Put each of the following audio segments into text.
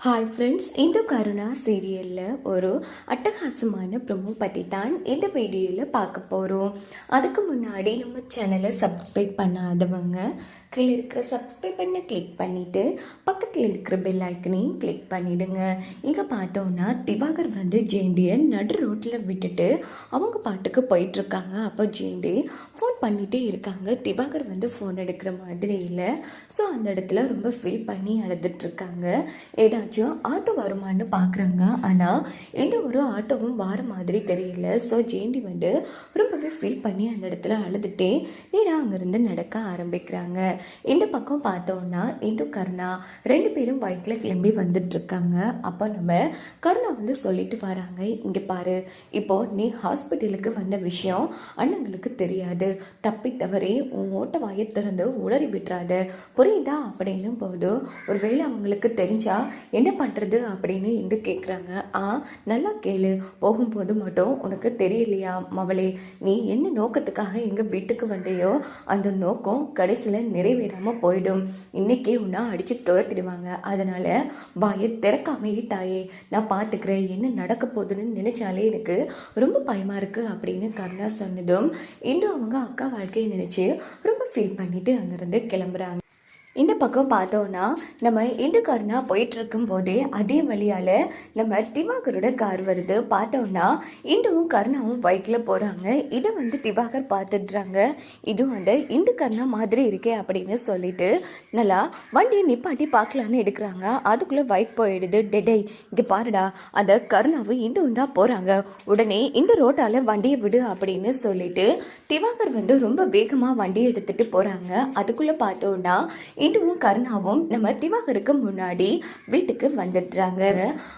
Hi friends இந்த கருணா சீரியலில் ஒரு அட்டகாசமான ப்ரொமோ பற்றி தான் இந்த வீடியோவில் பார்க்க போகிறோம் அதுக்கு முன்னாடி நம்ம சேனலை சப்ஸ்கிரைப் பண்ணாதவங்க கீழே இருக்கிற சப்ஸ்கிரைப் பண்ண கிளிக் பண்ணிவிட்டு பக்கத்தில் இருக்கிற பெல் ஐக்கனையும் கிளிக் பண்ணிவிடுங்க இங்கே பார்த்தோன்னா திவாகர் வந்து ஜெயந்தியை நடு ரோட்டில் விட்டுட்டு அவங்க பாட்டுக்கு போயிட்டுருக்காங்க. அப்போ ஜெயந்தி ஃபோன் பண்ணிகிட்டே இருக்காங்க. திவாகர் வந்து ஃபோன் எடுக்கிற மாதிரி இல்லை ஸோ அந்த இடத்துல ரொம்ப ஃபீல் பண்ணி அழுதுட்ருக்காங்க ஏதாச்சும் ஆட்டோ வருமான்னு பார்க்குறாங்க ஆனால் எந்த ஒரு ஆட்டோவும் வர மாதிரி தெரியல. ஸோ ஜெயந்தி வந்து ரொம்பவே ஃபீல் பண்ணி அந்த இடத்துல அழுதுகிட்டே நேராக அங்கேருந்து நடக்க ஆரம்பிக்கிறாங்க. இந்த பக்கம் பார்த்தோன்னா இந்து கருணா ரெண்டு பேரும் பைக்கில் கிளம்பி வந்துட்டுருக்காங்க அப்போ நம்ம கருணா வந்து சொல்லிட்டு வராங்க இங்கே பாரு இப்போ நீ ஹாஸ்பிட்டலுக்கு வந்த விஷயம் அண்ணங்களுக்கு தெரியாது. தப்பி தவறி உன் ஓட்ட வாயை திறந்து உளறி விட்டுறாத. புரியுதா? அப்படின்னும் போது ஒருவேளை அவங்களுக்கு தெரிஞ்சா என்ன பண்ணுறது அப்படின்னு இந்து கேட்குறாங்க ஆ நல்லா கேளு. போகும்போது மட்டும் உனக்கு தெரியலையா மவளே? நீ என்ன நோக்கத்துக்காக எங்கள் வீட்டுக்கு வந்தையோ அந்த நோக்கம் கடைசியில் நிறைவேறாமல் போயிடும். இன்றைக்கே உன்னை அடித்து துரத்திடுவாங்க. அதனால் வாயை திறக்க இரு தாயே நான் பார்த்துக்கிறேன் என்ன நடக்க போகுதுன்னு நினச்சாலே எனக்கு ரொம்ப பயமாக இருக்குது அப்படின்னு கருணா சொன்னதும் இன்னும் அவங்க அக்கா வாழ்க்கையை நினச்சி ரொம்ப ஃபீல் பண்ணிவிட்டு அங்கேருந்து கிளம்புறாங்க. இந்த பக்கம் பார்த்தோன்னா நம்ம இந்து கருணா போயிட்டு போதே அதே வழியால் நம்ம திவாகரோட கார் வருது. பார்த்தோன்னா இந்துவும் கருணாவும் பைக்கில் போகிறாங்க இதை வந்து திவாகர் பார்த்துடுறாங்க. இதுவும் வந்து இந்து கருணா மாதிரி இருக்கே அப்படின்னு சொல்லிட்டு நல்லா வண்டியை நிப்பாட்டி பார்க்கலான்னு எடுக்கிறாங்க. அதுக்குள்ளே பைக் போயிடுது. டெடை இங்கே பாருடா. அந்த கருணாவும் இந்துவும் தான் போகிறாங்க உடனே இந்த ரோட்டால் வண்டியை விடு அப்படின்னு சொல்லிட்டு திவாகர் வந்து ரொம்ப வேகமாக வண்டியை எடுத்துகிட்டு போகிறாங்க அதுக்குள்ளே பார்த்தோன்னா இந்துவும் கருணாவும் நம்ம திவாகருக்கு முன்னாடி வீட்டுக்கு வந்துடுறாங்க.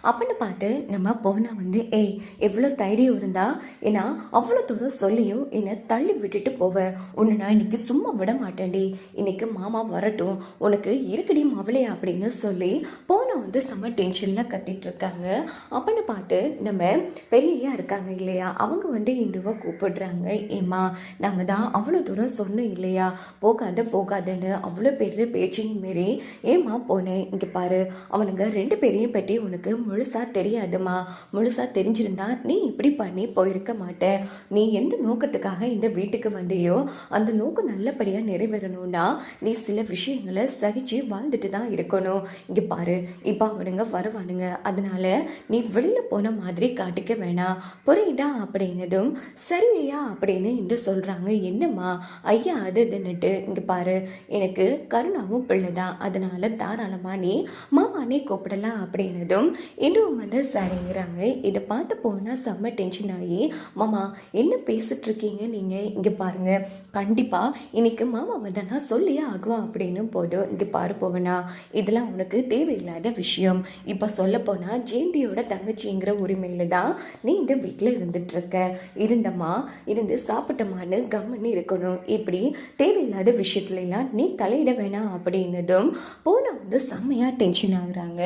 அப்படின்னு பார்த்து நம்ம போனா வந்து ஏய் எவ்வளோ தைரியம் இருந்தா ஏன்னா அவ்வளோ தூரம் சொல்லியும் என்னை தள்ளி விட்டுட்டு போவேன் உன்னை நான் இன்னைக்கு சும்மா விட மாட்டேன்டி. இன்னைக்கு மாமா வரட்டும். உனக்கு இருக்கடி மவளே அப்படின்னு சொல்லி போன வந்து செம்ம டென்ஷனில் கத்திட்டு இருக்காங்க. அப்படின்னு பார்த்து நம்ம பெரியயா இருக்காங்க இல்லையா? அவங்க வந்து இந்துவை கூப்பிடுறாங்க. ஏம்மா நாங்கள் தான் அவ்வளோ தூரம் சொன்னோம் இல்லையா? போகாத போகாதன்னு அவ்வளோ பெரிய பேச்சையும் மீறி ஏம்மா போனேன் இங்கே பாரு அவனுங்க ரெண்டு பேரையும் பற்றி உனக்கு முழுசாக தெரியாதுமா முழுசாக தெரிஞ்சிருந்தா நீ இப்படி பண்ணி போயிருக்க மாட்டேன் நீ எந்த நோக்கத்துக்காக இந்த வீட்டுக்கு வந்தியோ அந்த நோக்கம் நல்லபடியாக நிறைவேறணும்னா நீ சில விஷயங்களை சகிச்சு வாழ்ந்துட்டு தான் இருக்கணும். இங்கே பாரு இப்போ அவனுங்க வருவானுங்க. அதனால நீ வெளியில் போன மாதிரி காட்டிக்க வேணாம். புரியுதா? அப்படின்னதும் சரியா அப்படின்னு இந்த சொல்கிறாங்க என்னம்மா ஐயா அது இதுன்னுட்டு இங்கே பாரு எனக்கு கருணா அவம் பிள்ளை தான் அதனால தாராளமாக நீ மாமானே கூப்பிடலாம் அப்படின்னதும் இதுவும் வந்து சரிங்கிறாங்க. இதை பார்த்து போனால் செம்ம டென்ஷன் ஆகி மாமா என்ன பேசிட்டு இருக்கீங்க நீங்கள் இங்கே பாருங்க. கண்டிப்பாக இன்றைக்கி மாமா தான் நான் சொல்லியே ஆகுவான் அப்படின்னு போதும் இங்கே பாரு போவனா இதெல்லாம் உனக்கு தேவையில்லாத விஷயம். இப்போ சொல்ல போனால் ஜெயந்தியோட தங்கச்சிங்கிற உரிமையில தான் நீ இந்த வீட்டில் இருந்துட்டுருக்க. இருந்தம்மா இருந்து சாப்பிட்டமான்னு கம்முன்னு இருக்கணும். இப்படி தேவையில்லாத விஷயத்துலலாம் நீ தலையிட வேணாம். அப்படின்னதும் போன வந்து செம்மையாக டென்ஷன் ஆகுறாங்க.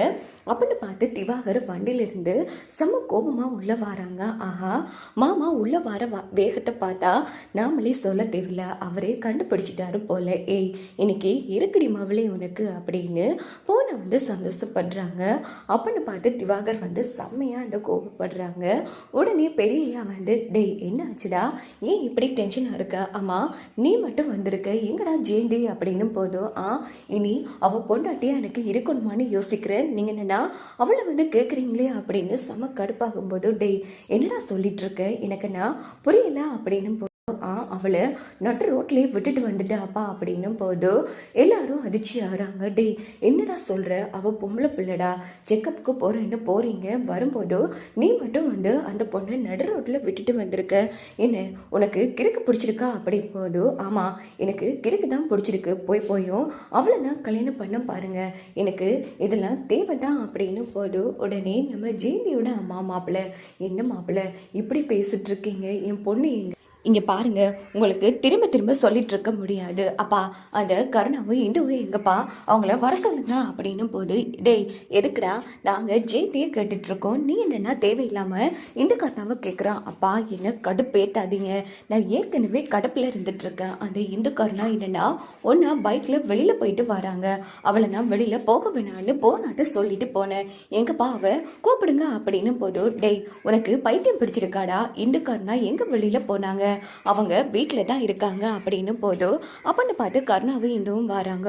அப்படின்னு பார்த்து திவாகர் வண்டியிலிருந்து செம்ம கோபமாக உள்ளே வராங்க. ஆஹா மாமா உள்ளே வர வேகத்தை பார்த்தா நாமளே சொல்ல தேவையில்ல அவரே கண்டுபிடிச்சிட்டாரு போல. ஏய் இன்னைக்கு இருக்குடி மாவளே உனக்கு அப்படின்னு போனை வந்து சந்தோஷப்படுறாங்க. அப்படின்னு பார்த்து திவாகர் வந்து செம்மையாக அந்த கோபப்படுறாங்க. உடனே பெரியய்யா வந்து டேய் என்ன ஆச்சுடா? ஏன் இப்படி டென்ஷனாக இருக்க? ஆமாம் நீ மட்டும் வந்திருக்க. எங்கடா ஜெயந்தி? அப்படின்னு போதும் ஆ இனி அவ பொண்டாட்டியா எனக்கு இருக்கணுமான்னு யோசிக்கிறேன். நீங்க என்னென்னா அவளை வந்து கேட்குறீங்களே அப்படின்னு செம கடுப்பாகும் போது டேய் என்னடா சொல்லிட்டு இருக்க? எனக்குன்னா புரியல? அப்படின்னு ஆ அவளை நட்டு ரோட்லேயே விட்டுட்டு வந்துட்டாப்பா அப்படின்னும் போது எல்லாரும் அதிர்ச்சி ஆகிறாங்க. டேய் என்னடா சொல்கிற அவள் பொம்பளை பிள்ளைடா. செக்கப்புக்கு போகிறேன்னு போகிறீங்க வரும்போது நீ மட்டும் வந்து அந்த பொண்ணை நடு ரோட்டில் விட்டுட்டு வந்திருக்க. என்ன உனக்கு கிறுக்கு பிடிச்சிருக்கா? அப்படின் போது ஆமாம் எனக்கு கிறுக்கு தான் பிடிச்சிருக்கு. போய் போயும். அவளை நான் கல்யாணம் பண்ண பாருங்க. எனக்கு இதெல்லாம் தேவை தான் அப்படின்னு போது உடனே நம்ம ஜெயந்தியோட அம்மா மாப்பிள்ளை என்ன மாப்பிள்ளை இப்படி பேசிட்டு இருக்கீங்க? என் பொண்ணு எங்க இங்கே பாருங்க உங்களுக்கு திரும்ப திரும்ப சொல்லிட்டு இருக்க முடியாது. அப்பா அந்த கருணாவும் இந்துவும் எங்கப்பா? அவங்கள வர சொல்லுங்க அப்படின்னும் போது டேய் எதுக்குடா நாங்கள் ஜெயந்தியை கேட்டுட்டு இருக்கோம். நீ என்னன்னா தேவையில்லாமல் இந்த கருணாவை கேட்குறான் அப்பா என்ன கடுப்பேத்தாதீங்க. நான் ஏற்கனவே கடுப்பில் இருந்துட்டு இருக்கேன். அந்த இந்து கருணா என்னன்னா ஒன்றா பைக்கில் வெளியில் போயிட்டு வராங்க. அவளை நான் வெளியில் போக வேணான்னு போனாட்டு சொல்லிட்டு போனேன். எங்கப்பா அவ? கூப்பிடுங்க அப்படின்னும் போது டேய் உனக்கு பைத்தியம் பிடிச்சிருக்காடா? இந்து கருணா எங்கே வெளியில் போனாங்க? அவங்க வீட்டில் தான் இருக்காங்க அப்படின்னு போதும் அப்படின்னு பார்த்து கருணாவும் இந்துவும் வராங்க.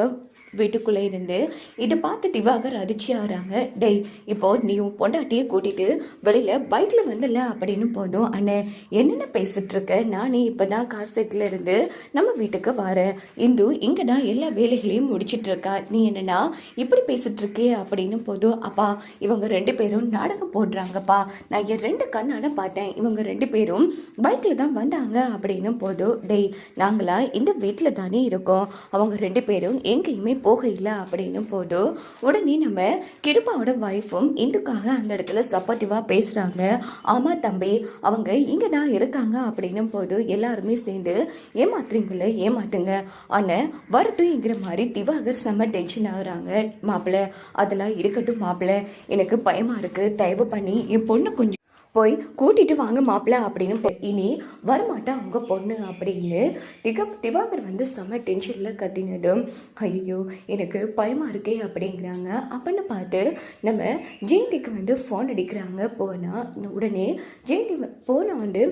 வீட்டுக்குள்ளே இருந்து இதை பார்த்து திவாகர் அதிர்ச்சி ஆகிறாங்க. டெய் இப்போ நீ உன் பொண்டாட்டியை கூட்டிகிட்டு வெளியில் பைக்கில் வந்தல அப்படின்னு போதும். அண்ணே என்னென்ன பேசிகிட்ருக்க நானே இப்போ தான் கார் செட்டில் இருந்து நம்ம வீட்டுக்கு வரேன். இந்து இங்கே தான் எல்லா வேலைகளையும் முடிச்சிட்டு இருக்கா. நீ என்னன்னா இப்படி பேசிகிட்ருக்கே அப்படின்னு போதும். அப்பா இவங்க ரெண்டு பேரும் நாடகம் போடுறாங்கப்பா. நான் என் ரெண்டு கண்ணால் பார்த்தேன். இவங்க ரெண்டு பேரும் பைக்கில் தான் வந்தாங்க அப்படின்னு போதும். டெய் நாங்களாம் இந்த வீட்டில் தானே இருக்கோம். அவங்க ரெண்டு பேரும் எங்கேயுமே போக இல்லை அப்படின்னு போதும் உடனே நம்ம கிருப்பாவோட ஒய்ஃபும் இந்துக்காக அந்த இடத்துல சப்போர்ட்டிவாக பேசுகிறாங்க ஆமாம் தம்பி அவங்க இங்கே தான் இருக்காங்க அப்படின்னும் போது எல்லாருமே சேர்ந்து ஏமாத்துறீங்களே ஏமாத்துங்க. ஆனால் வரட்டும்ங்கிற மாதிரி திவாகர் செம்ம டென்ஷன் ஆகுறாங்க. மாப்பிள்ளை அதெல்லாம் இருக்கட்டும் மாப்பிள்ளை எனக்கு பயமாக இருக்குது தயவு பண்ணி என் பொண்ணு கொஞ்சம் போய் கூட்டிட்டு வாங்க மாப்பிள்ள அப்படின்னு இனி வரமாட்டா அவங்க பொண்ணு அப்படின்னு திக திவாகர் வந்து செம்ம டென்ஷனில் கத்தினதும் ஐயோ எனக்கு பயமா இருக்கே அப்படிங்கிறாங்க. அப்படின்னு பார்த்து நம்ம ஜெயந்திக்கு வந்து ஃபோன் அடிக்கிறாங்க. போனால் உடனே ஜெயந்தி போனால் வந்து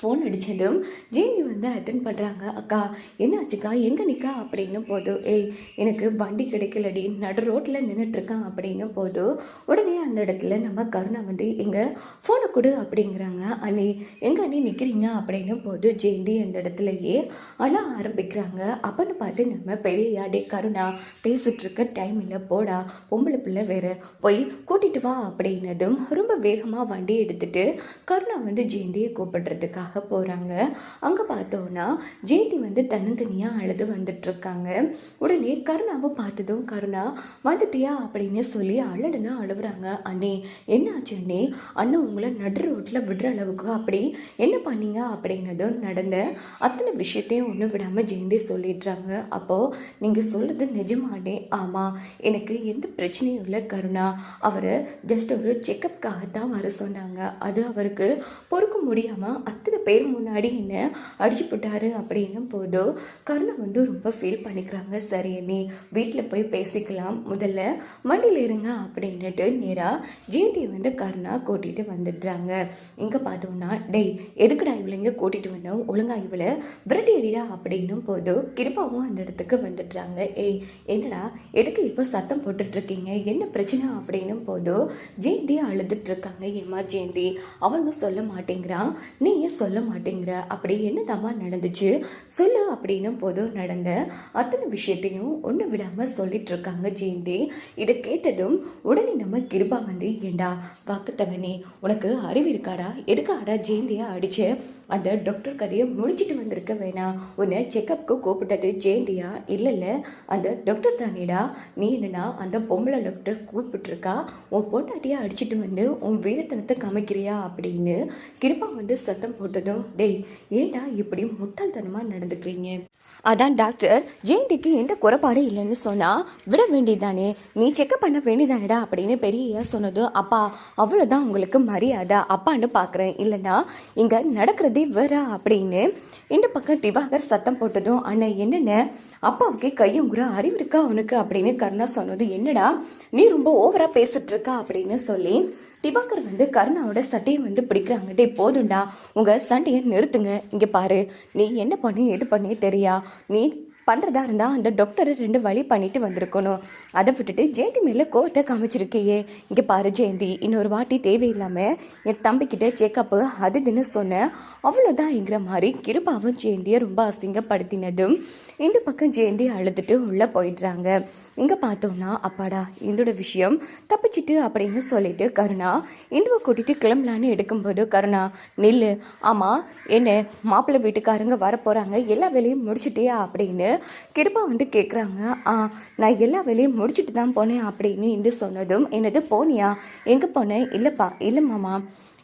ஃபோன் அடித்ததும் ஜெயந்தி வந்து அட்டன் பண்ணுறாங்க அக்கா என்னாச்சுக்கா? எங்கே நிற்கா அப்படின்னு போதும் ஏய் எனக்கு வண்டி கிடைக்கலடி. நடு ரோட்டில் நின்றுட்டுருக்கான் அப்படின்னு போதும் உடனே அந்த இடத்துல நம்ம கருணா வந்து எங்கள் ஃபோனை கொடு அப்படிங்கிறாங்க. அண்ணி எங்கே அண்ணி நிற்கிறீங்க அப்படின்னு போது ஜெயந்தி அந்த இடத்துலையே அழ ஆரம்பிக்கிறாங்க. அப்போன்னு பார்த்து நம்ம பெரிய யாடே கருணா பேசிகிட்ருக்க டைம் இல்லை போடா. பொம்பளை பிள்ளை வேற. போய் கூட்டிகிட்டு வா. அப்படின்னதும் ரொம்ப வேகமாக வண்டி எடுத்துகிட்டு கருணா வந்து ஜெயந்தியை கூப்பிடுறதுக்காக போகிறாங்க அங்கே பார்த்தோன்னா ஜேடி வந்து தனித்தனியாக அழுது வந்துட்டு இருக்காங்க உடனே கருணாவை பார்த்ததும் கருணா வந்துட்டியா? அப்படின்னு சொல்லி அழடுனா அழுவுறாங்க. அண்ணே என்ன ஆச்சு அண்ணே? அண்ணன் உங்களை நடு ரோட்டில் விடுற அளவுக்கு அப்படி என்ன பண்ணீங்க? அப்படின்னதும் நடந்த அத்தனை விஷயத்தையும் ஒன்றும் விடாமல் ஜெயந்தி சொல்லிடுறாங்க. அப்போது நீங்கள் சொல்கிறது நிஜமானே ஆமாம் எனக்கு எந்த பிரச்சனையும் இல்லை கருணா. அவரை ஜஸ்ட் ஒரு செக்கப்காகத்தான் வர சொன்னாங்க. அது அவருக்கு பொறுக்க முடியாமல் அத்தனை பேர் முன்னாடி என்ன அடிச்சு போட்டாரு அப்படின்னும் போதும் கருணை வந்து ரொம்ப ஃபீல் பண்ணிக்கிறாங்க. சரி நீ வீட்டில் போய் பேசிக்கலாம். முதல்ல மண்டியில் இருங்க அப்படின்னுட்டு நேராக ஜெயந்தியை வந்து கருணா கூட்டிகிட்டு வந்துடுறாங்க. இங்கே பார்த்தோம்னா டேய் எதுக்குடா இவளை இங்கே கூட்டிகிட்டு வந்தோம் ஒழுங்கா இவளை விரட்டி அடிடா அப்படின்னும் போது கிருப்பாவும் அந்த இடத்துக்கு வந்துடுறாங்க. ஏய் என்னடா எதுக்கு இப்போ சத்தம் போட்டுட்ருக்கீங்க? என்ன பிரச்சனை? அப்படின்னும் போது ஜெயந்தி அழுதுட்டு இருக்காங்க ஏமா ஜெயந்தி அவனும் சொல்ல மாட்டேங்கிறான் நீ ஏன் சொல்ல மாட்டேங்கிற. அப்படி என்னதாம்மா நடந்துச்சு? சொல்லு அப்படின்னும் போதும் நடந்த அத்தனை விஷயத்தையும் ஒன்று விடாமல் சொல்லிட்டு இருக்காங்க ஜெயந்தி. இதை கேட்டதும் உடனே நம்ம கிருபா வந்து ஏண்டா வாக்குத்தவனே உனக்கு அறிவு இருக்காடா? எதுக்காடா ஜெயந்தியை அடிச்சு? அந்த டாக்டர் கதையை முடிச்சிட்டு வந்திருக்க வேணாம். உன்னை செக்கப்புக்கு கூப்பிட்டது ஜெயந்தியா? இல்லை இல்லை. அந்த டாக்டர் தானேடா? நீ என்னன்னா அந்த பொம்பளை டாக்டர் கூப்பிட்டுருக்கா? உன் பொண்டாட்டியை அடிச்சிட்டு வந்து உன் வீரத்தனத்தை காமிக்கிறியா? அப்படின்னு கிருபா வந்து சத்தம் போட்டதும் டேய் ஏண்டா இப்படி முட்டாள்தனமாக நடந்துக்கிறீங்க? அதான் டாக்டர் ஜெயந்திக்கு எந்த குறைபாடும் இல்லைன்னு சொன்னால் விட வேண்டியதானே நீ செக்கப் பண்ண வேண்டியதானடா அப்படின்னு பெரிய சொன்னது. அப்பா அவ்வளோதான் உங்களுக்கு மரியாதை அப்பான்னு பார்க்குறேன் இல்லைன்னா இங்கே நடக்கிறதே வேற அப்படின்னு இந்த பக்கம் திவாகர் சத்தம் போட்டதும் அண்ணன் என்னென்ன அப்பாவுக்கே கையுங்குற அறிவு இருக்கா அவனுக்கு அப்படின்னு கருணா சொன்னது. என்னடா நீ ரொம்ப ஓவராக பேசிட்டு இருக்கா? அப்படின்னு சொல்லி திவாகர் வந்து கருணாவோட சட்டையை வந்து பிடிக்கிறாங்க டே போதும்டா உங்கள் சண்டையை நிறுத்துங்க. இங்கே பாரு நீ என்ன பண்ணி எது பண்ணி தெரியா? நீ பண்ணுறதா இருந்தால் அந்த டாக்டரை ரெண்டு வழி பண்ணிட்டு வந்திருக்கணும். அதை விட்டுட்டு ஜெயந்தி மேலே கோவத்தை காமிச்சிருக்கையே. இங்கே பாரு ஜெயந்தி இன்னொரு வாட்டி தேவையில்லாமல் என் தம்பிக்கிட்ட செக்கப்பு அது இதுன்னு சொன்னேன் அவ்வளோதான்ங்கிற மாதிரி கிருபாவும் ஜெயந்தியை ரொம்ப அசிங்கப்படுத்தினதும் இந்த பக்கம் ஜெயந்தி அழுதுட்டு உள்ளே போயிடுறாங்க. இங்கே பார்த்தோம்னா அப்பாடா இந்தோட விஷயம். தப்பிச்சிட்டு அப்படின்னு சொல்லிட்டு கருணா இந்துவை கூட்டிட்டு கிளம்பலான்னு எடுக்கும்போது கருணா நில்லு. ஆமாம் என்ன மாப்பிள்ளை வீட்டுக்காரங்க வரப்போகிறாங்க எல்லா வேலையும் முடிச்சிட்டியா அப்படின்னு கிருபா வந்து கேட்குறாங்க ஆ நான் எல்லா வேலையும் முடிச்சுட்டு தான் போனேன் அப்படின்னு இந்து சொன்னதும் என்னது போனியா? எங்கே போனேன் இல்லைப்பா இல்லை மாமா.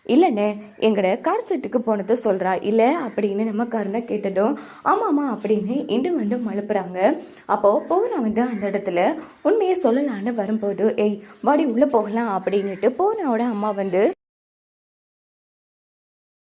இல்லைண்ணே எங்களோட கார் செட்டுக்கு போனதை சொல்கிறா இல்லை அப்படின்னு நம்ம கருணை கேட்டதும் ஆமாம்மா அப்படின்னு இண்டு வந்து மழுப்புறாங்க அப்போது போன வந்து அந்த இடத்துல உண்மையை சொல்லலான்னு வரும்போது ஏய் வாடி உள்ளே போகலாம் அப்படின்னுட்டு போனாவோட அம்மா வந்து